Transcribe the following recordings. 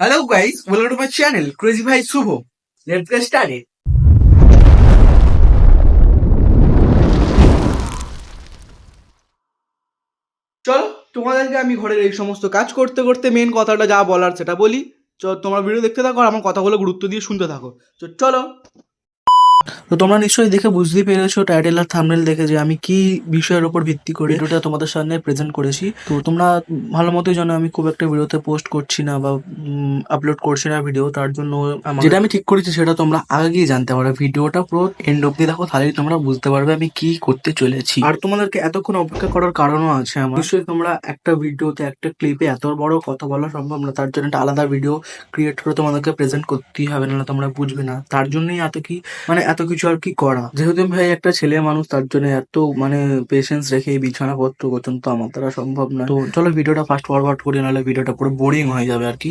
Hello guys welcome to my channel Crazy ভাই শুভ Let's get started. চলো, তোমাদেরকে আমি ঘরের এই সমস্ত কাজ করতে করতে মেন কথাটা যা বলার সেটা বলি। চ তোমার ভিডিও দেখতে থাকো আমার কথাগুলো গুরুত্ব দিয়ে শুনতে থাকো। চলো তো তোমরা নিশ্চয়ই দেখে বুঝতেই পেরেছ টাইটেল আর থাম্বনেল দেখে যে আমি কি বিষয়ের উপর ভিত্তি করে ভিডিওটা তোমাদের সামনে প্রেজেন্ট করেছি। তো তোমরা ভালো মতোই জানো আমি খুব একটা ভিডিওতে পোস্ট করছি না বা আপলোড করছি না ভিডিও তার জন্য যেটা আমি ঠিক করেছি সেটা তোমরা আগেই জানতে পারবে ভিডিওটা পুরো এন্ড অব্দি দেখো তাহলেই তোমরা বুঝতে পারবে আমি কি করতে চলেছি। আর তোমাদেরকে এতক্ষণ অপেক্ষা করার কারণও আছে আমার। নিশ্চয়ই তোমরা একটা ভিডিওতে একটা ক্লিপে এত বড় কথা বলা সম্ভব না তার জন্য একটা আলাদা ভিডিও ক্রিয়েট করে তোমাদেরকে প্রেজেন্ট করতেই হবে না তোমরা বুঝবে না। তার জন্যই এত কি মানে এত কিছু আর কি করা? যেহেতু ভাই একটা ছেলে মানুষ, তার জন্য এত মানে পেশেন্স রেখে এই বিছানাপত্র পর্যন্ত আমার দ্বারা সম্ভব না তো চলো, ভিডিওটা ফাস্ট ফরওয়ার্ড করি, নাহলে ভিডিওটা পুরো বোরিং হয়ে যাবে আর কি।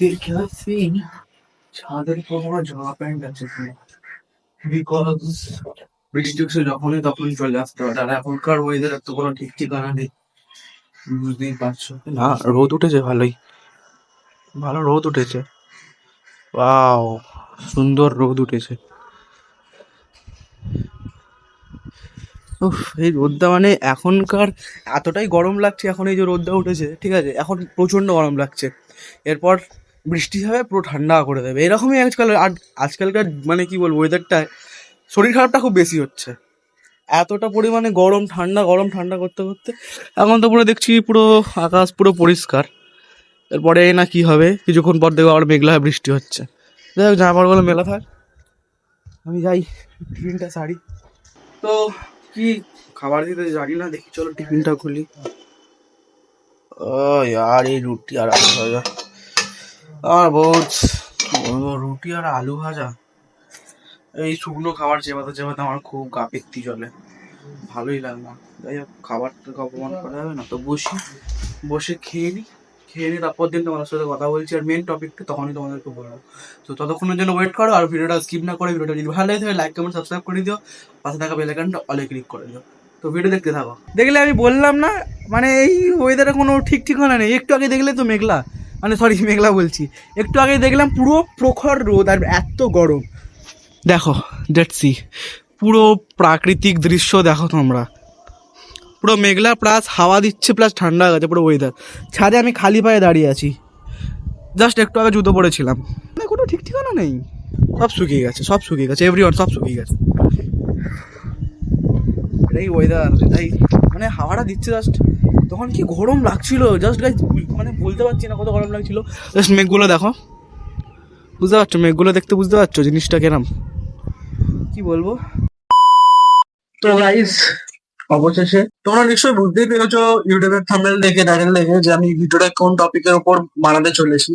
দেখে ছাদের কোনো জামা প্যান্ট আছে বিকজ বৃষ্টি উঠছে যখনই তখনই চলে আসতে পারে আর এখনকার ওয়েদার তো কোনো ঠিক ঠিকানা নেই বুঝতেই পারছ না, রোদ উঠেছে ভালোই। ভালো রোদ উঠেছে। ওয়াও সুন্দর রোদ উঠেছে। এই রোদটা মানে এখনকার এতটাই গরম লাগছে এখন এই যে রোদটা উঠেছে, ঠিক আছে? এখন প্রচণ্ড গরম লাগছে। এরপর বৃষ্টি হবে, পুরো ঠান্ডা করে দেবে। এরকমই আজকাল, আর আজকালকার মানে কি বলব ওয়েদারটায় শরীর খারাপটা খুব বেশি হচ্ছে। এতটা পরিমাণে গরম, ঠান্ডা গরম, ঠান্ডা করতে করতে এখন তো পুরো দেখছি পুরো আকাশ পুরো পরিষ্কার। এরপরে না কি হবে, কিছুক্ষণ পর দেখব আবার মেঘলা বৃষ্টি হচ্ছে। যাই হোক, জামা কাপড়গুলো মেলা থাক। আমি যাই টিফিনটা সারি। তো কি খাবার দিতে জানি না, দেখি চলো টিফিনটা খুলি। यार এই রুটি আর আলু ভাজা। আর বলব, রুটি আর আলু ভাজা। এই শুকনো খাবার চেবাতে চেবাতে আমার খুব গা পিত্তি চলে। ভালোই লাগে না। যাই হোক খাবারটা অপমান করা যাবে না, তো বসি। বসে খেয়ে নিই খেয়ে নিই তারপর দিন তোমাদের সাথে কথা বলছি। আর মেন টপিকটা তখনই তোমাদেরকে বলব। তো ততক্ষণের জন্য ওয়েট করো, আর ভিডিওটা স্কিপ না করে ভিডিওটা যদি ভালো লাগে লাইক কমেন্ট সাবস্ক্রাইব করে দিও। পাশে থাকা বেল আইকনটা অলে ক্লিক করে দিও। তো ভিডিও দেখতে থাকো। দেখলে আমি বললাম না মানে এই ওয়েদারে কোনো ঠিক ঠিকানা নেই। একটু আগে দেখলে তো মেঘলা। মানে সরি মেঘলা বলছি। একটু আগে দেখলাম পুরো প্রখর রোদ আর এত গরম। দেখো ডেট সি পুরো প্রাকৃতিক দৃশ্য দেখো তোমরা। পুরো মেঘলা প্লাস হাওয়া দিচ্ছে প্লাস ঠান্ডা হয়ে গেছে পুরো ওয়েদার ছাদে আমি খালি পায়ে দাঁড়িয়ে আছি। জাস্ট একটু আগে জুতো পরেছিলাম। মানে কোনো ঠিক ঠিকানা নেই। সব শুকিয়ে গেছে সব শুকিয়ে গেছে এভরি সব শুকিয়ে গেছে। এটাই ওয়েদার এটাই মানে হাওয়াটা দিচ্ছে জাস্ট তখন কি গরম লাগছিল? জাস্ট গাইজ মানে বলতে পারছি না কত গরম লাগছিল। জাস্ট মেঘগুলো দেখো। বুঝতে পারছ? মেঘগুলো দেখতে বুঝতে পারছ জিনিসটা কেরাম? কি বলব? তো গাইস অবশেষে তোমরা নিশ্চয়ই বুঝতেই পেরেছ ইউটিউবের থাম্বনেল দেখে টাইটেল দেখে যে আমি ভিডিওটা কোন টপিকের উপর বানাতে চলেছি।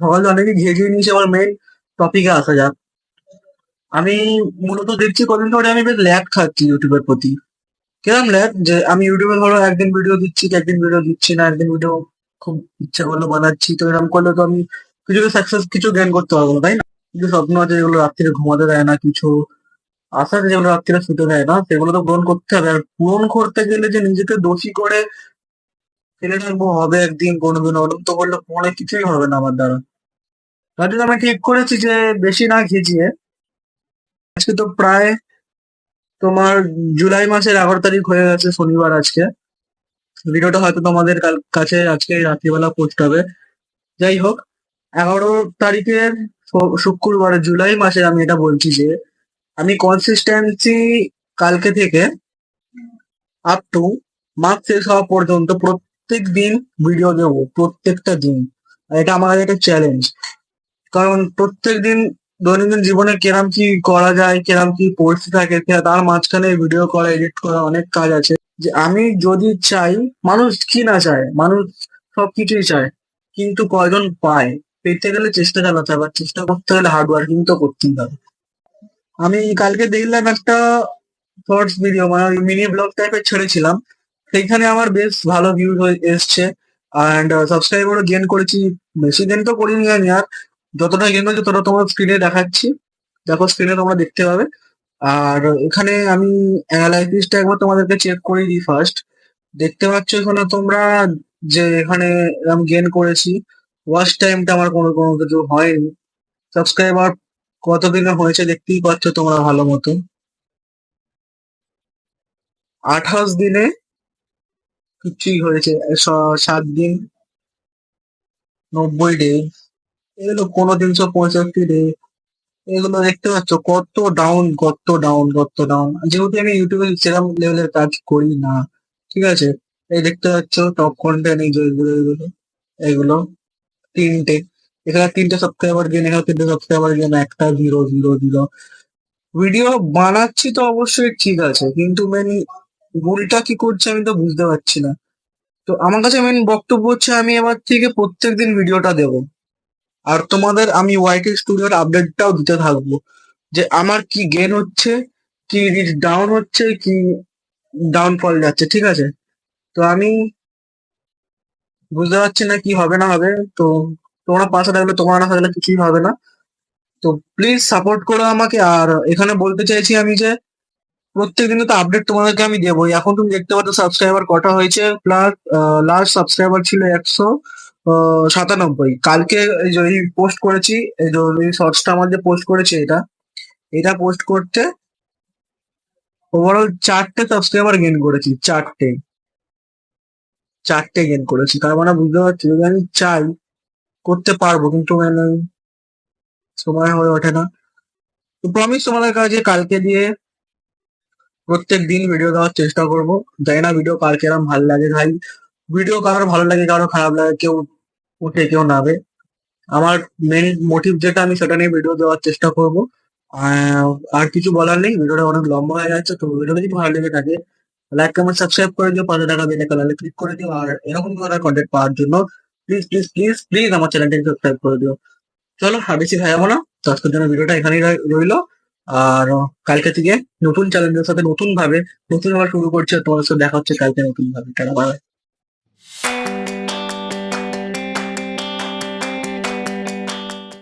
সকালে অনেকে ঘেঁচিয়ে নিয়েছে, আমার মেইন টপিকে আসা যাক। আমি মূলত দেখছি কদিন ধরে আমি বেশ ল্যাগ খাচ্ছি ইউটিউবের প্রতি। কিরম ল্যাগ যে আমি ইউটিউবে ধরো একদিন ভিডিও দিচ্ছি, একদিন ভিডিও দিচ্ছি না, একদিন ভিডিও খুব ইচ্ছা করল বানাচ্ছি। তো এরকম করলে তো আমি কিছু সাকসেস কিছু জ্ঞান করতে পারব, তাই না? কিছু স্বপ্ন আছে যেগুলো রাত্রিরে ঘুমাতে দেয় না কিছু। আশা যেগুলো রাত্রিরে শুতে দেয় না সেগুলো তো পূরণ করতে হবে। আর পূরণ করতে গেলে যে নিজেকে দোষী করে ফেলে রাখব হবে একদিন, কোনোদিন ওরকম তো করলে পরে কিছুই হবে না আমার দ্বারা। তার আমি ঠিক করেছি যে বেশি না ঘেঁচিয়ে। আজকে তো প্রায় তোমার জুলাই মাসের এগারো তারিখ হয়ে গেছে, শনিবার আজকে। ভিডিওটা হয়তো তোমাদের কাছে আজকে রাত্রিবেলা পোস্ট হবে। যাই হোক, এগারো তারিখের শুক্রবার, জুলাই মাসে আমি এটা বলছি যে আমি কনসিস্টেন্সি কালকে থেকে আপ টু মাস শেষ হওয়া পর্যন্ত প্রত্যেক দিন ভিডিও দেবো, প্রত্যেকটা দিন। এটা আমার কাছে একটা চ্যালেঞ্জ কারণ প্রত্যেক দিন দৈনন্দিন জীবনে কেরাম কি করা যায়, কেরাম কি পড়তে থাকে তার মাঝখানে ভিডিও করা এডিট করা অনেক কাজ আছে। যে আমি যদি চাই, মানুষ কি না চায়, মানুষ সবকিছুই চায়, কিন্তু কয়জন পায়? পেতে গেলে চেষ্টা চালাতে হবে চেষ্টা করতে গেলে হার্ড ওয়ার্কিং তো করতেই হবে। আমি কালকে দেখলাম একটা শর্টস ভিডিও মানে মিনি ব্লগ টাইপের ছেড়েছিলাম। সেইখানে আমার বেশ ভালো ভিউজ এসছে। অ্যান্ড সাবস্ক্রাইবারও গেন করেছি। বেশি দিন তো করিনি আমি আর। যতটা গেন করেছি ততটা তোমার স্ক্রিনে দেখাচ্ছি। দেখো স্ক্রিনে তোমরা দেখতে পাবে। আর এখানে আমি অ্যানালাইসিসটা একবার তোমাদেরকে চেক করে দিই ফার্স্ট দেখতে পাচ্ছ এখানে তোমরা যে এখানে আমি গেন করেছি। ওয়াচ টাইমটা আমার কোনো কোনো কিছু হয়নি। সাবস্ক্রাইবার কতদিনে হয়েছে দেখতেই পাচ্ছ তোমরা ভালো মতো। আঠাশ দিনে কিছুই হয়েছে? সাত দিন, নব্বই ডে এগুলো কোনো তিনশো পঁয়ষট্টি ডে এগুলো দেখতে পাচ্ছ কত ডাউন কত ডাউন কত ডাউন যেহেতু আমি ইউটিউবে সেরকম লেভেলের কাজ করি না। ঠিক আছে? এই দেখতে পাচ্ছ টপ কন্টেন্ট এই যে এগুলো এগুলো এগুলো, তিনটে। এখানে তিনটে সাবস্ক্রাইবার গেন এখানে তিনটে সাবস্ক্রাইবার গেন একটা জিরো জিরো জিরো ভিডিও বানাচ্ছি তো অবশ্যই ঠিক আছে, কিন্তু মেন ভুলটা কি করছে আমি তো বুঝতে পারছি না। তো আমার কাছে মেন বক্তব্য হচ্ছে আমি এবার থেকে প্রত্যেকদিন ভিডিওটা দেবো। আর তোমাদের আমি ওয়াইটি স্টুডিওর আপডেটটাও দিতে থাকব। যে আমার কি গেন হচ্ছে, কি ডাউন হচ্ছে, কি ডাউনফল যাচ্ছে, ঠিক আছে? তো আমি বুঝতে পারছি না কি হবে না হবে, তো তোমরা পাশে থাকলে, তোমরা না থাকলে কিছুই হবে না। তো প্লিজ সাপোর্ট করো আমাকে। আর এখানে বলতে চাইছি আমি যে প্রত্যেক দিনে তো আপডেট তোমাদেরকে আমি দেবোই এখন তুমি দেখতে পাচ্ছ সাবস্ক্রাইবার কটা হয়েছে? প্লাস লাস্ট সাবস্ক্রাইবার ছিল একশো সাতানব্বই। কালকে এই যে পোস্ট করেছি, এই যে শর্টসটা আমার যে পোস্ট করেছে এটা এটা পোস্ট করতে ওভারঅল চারটে সাবস্ক্রাইবার গেন করেছি, চারটে। চারটে গেন করেছি। তার মানে বুঝতে পারছি? যদি আমি চাই করতে পারব, কিন্তু মানে সময় হয়ে ওঠে না। তো প্রমিস তোমাদের কাছে কালকে দিয়ে প্রত্যেক দিন ভিডিও দেওয়ার চেষ্টা করব। জানি না ভিডিও কার কিরম ভালো লাগে ভাই। ভিডিও কারোর ভালো লাগে কারও খারাপ লাগে, কেউ উঠে কেউ নাবে আমার মেন মোটিভ যেটা, আমি সেটা নিয়ে ভিডিও দেওয়ার চেষ্টা করব। আর কিছু বলার নেই ভিডিওটা অনেক লম্বা হয়ে যাচ্ছে, তো ভিডিও যদি ভালো লেগে থাকে লাইক কমেন্ট সাবস্ক্রাইব করে দিও, পাশে টাকা বেলে কালারে ক্লিক করে দিও, আর এরকম ধরনের কন্টেন্ট পাওয়ার জন্য প্লিজ প্লিজ প্লিজ প্লিজ আমার চ্যানেলটাকে সাবস্ক্রাইব করে দিও। চলো, আর বেশি খাইয়াবো না। তো আজকের জন্য ভিডিওটা এখানেই রই- রইল। আর কালকে থেকে নতুন চ্যালেঞ্জের সাথে নতুন ভাবে নতুন আবার শুরু করছে তোমার সাথে দেখা হচ্ছে কালকে নতুন ভাবে bye.